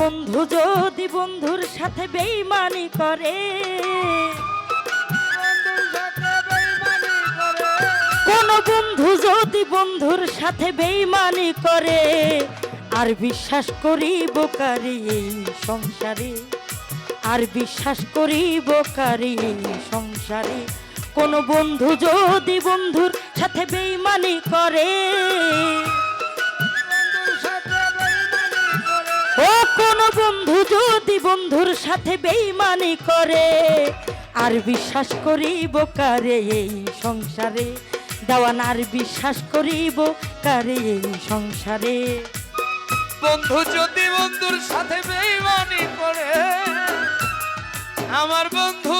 বন্ধু যদি বন্ধুর সাথে বেইমানি করে, কোন বন্ধু যদি বন্ধুর সাথে বেইমানি করে, আর বিশ্বাস কারি এই সংসারে, আর বিশ্বাস কারি এই সংসারে, কোন বন্ধু যদি বন্ধুর সাথে বেইমানি করে ও কোন বন্ধু যদি বন্ধুর সাথে বেইমানি করে, আর বিশ্বাস করিব কারে এই সংসারে? দেওয়ান, আর বিশ্বাস করিব কারে এই সংসারে? বন্ধু যদি বন্ধুর সাথে বেইমানি করে, আমার বন্ধু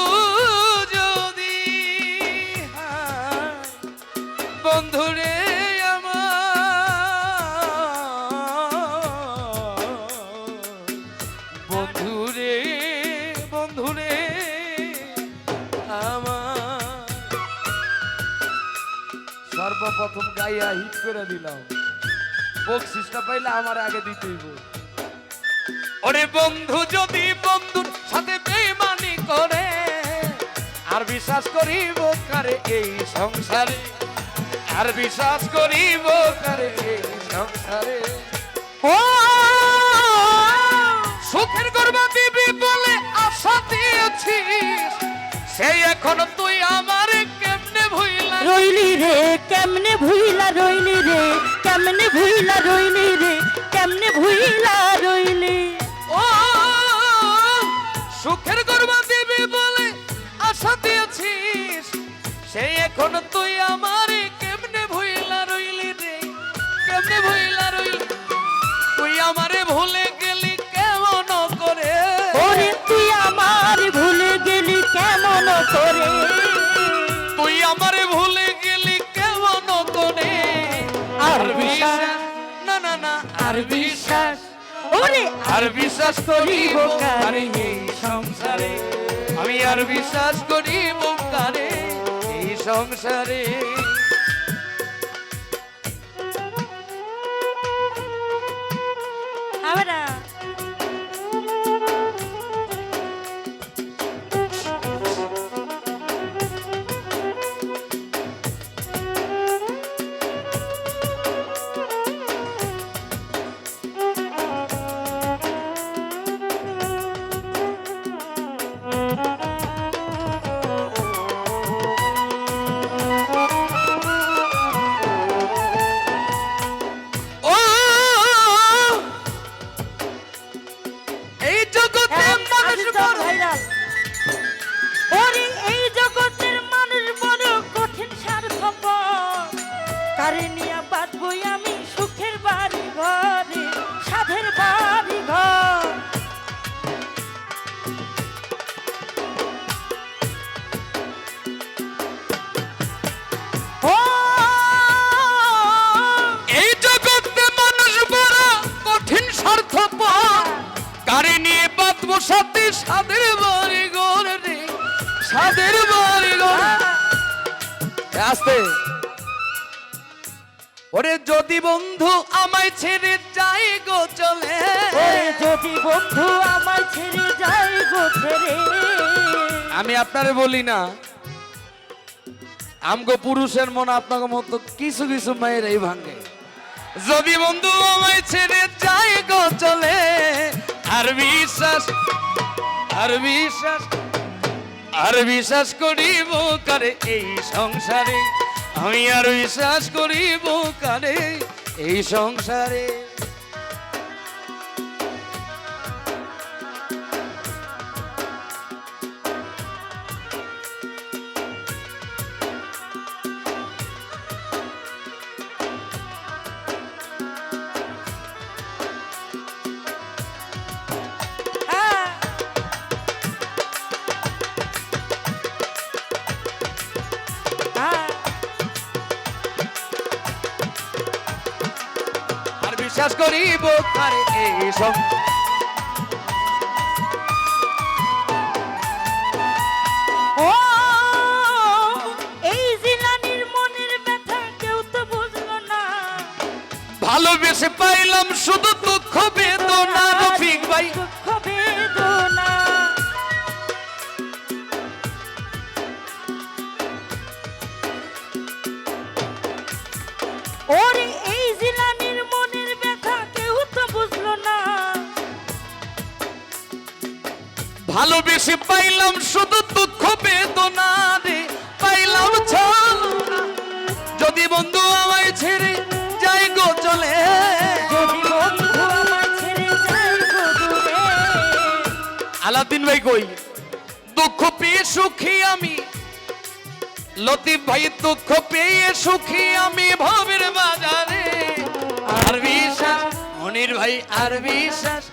সর্বপ্রথম গাইয়া হিট করে দিলাম। বকশিসটা পাইলে আমার আগে দিতেই বল ওরে বন্ধু যদি বন্ধুর সাথে বেমানি করে আর বিশ্বাস করিব কারে এই সংসারে? আর বিশ্বাস করিব কারে এই সংসারে? ও! সুখের গর্বা দিবি বলে আশা দিয়েছিস সেই এখন তুই কেমনে ভুইলা রইলি রে, কেমনে ভুইলা রইলি রে, কেমনে ভুইলা রইলি? ও, সুখের গর্বা দিবি বলে আশা দিয়েছিস সেই এখন তুই আমার কেমনে ভুইলা রইলি রে, কেমনে ভুইলা রইলি? তুই আমারে ভুলে আর বিশ্বাস, ওরে! আর বিশ্বাস করিব কারে এই সংসারে? আমি আর বিশ্বাস করিব কারে এই সংসারে? সাথে সাদের বাড়ি ঘর রে সাদের বাড়ি ঘর। আসতে। ওরে যদি বন্ধু আমায় ছেড়ে যাই গো চলে। ওরে যদি বন্ধু আমায় ছেড়ে যায় গো ছেড়ে। আমি আপনারে বলি না। আমগো পুরুষের মন আপনাকে মতো কিছু কিছু মায়ের এই ভাঙে। যদি বন্ধু আমায় ছেড়ে যায় গো চলে আর বিশ্বাস আর বিশ্বাস আর বিশ্বাস করিব কারে এই সংসারে? আমি আর বিশ্বাস করিব কারে এই সংসারে? বিশ্বাস করিব তার এই সং ভালোবেসে পাইলাম শুধু ভালোবেসে পাইলাম শুধু দুঃখ বেদনা রে পাইলাম ছলনা যদি বন্ধু আমায় ছেড়ে যাই গো চলে। আলাদিন ভাই কই? দুঃখ পেয়ে সুখী আমি। লতিফ ভাই দুঃখ পেয়ে সুখী আমি ভবের বাজারে। আর বিশ্বাস মনির ভাই আর বিশ্বাস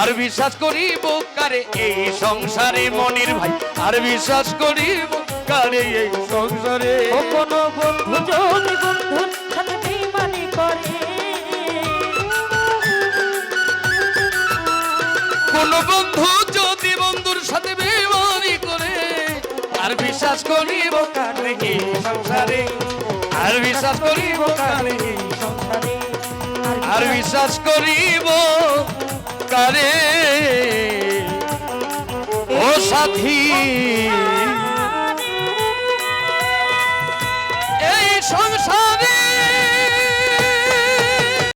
আর বিশ্বাস করিব কারে এই সংসারে মনির ভাই? আর বিশ্বাস করিব কারে এই সংসারে? কোনো বন্ধু যদি বন্ধুর সাথে বেইমানি করে। কোন বন্ধু যদি বন্ধুর সাথে বেমানি করে আর বিশ্বাস করিব কারে এই সংসারে? আর বিশ্বাস করিব কারে এই সংসারে? আর বিশ্বাস করিব কারে ও সাথী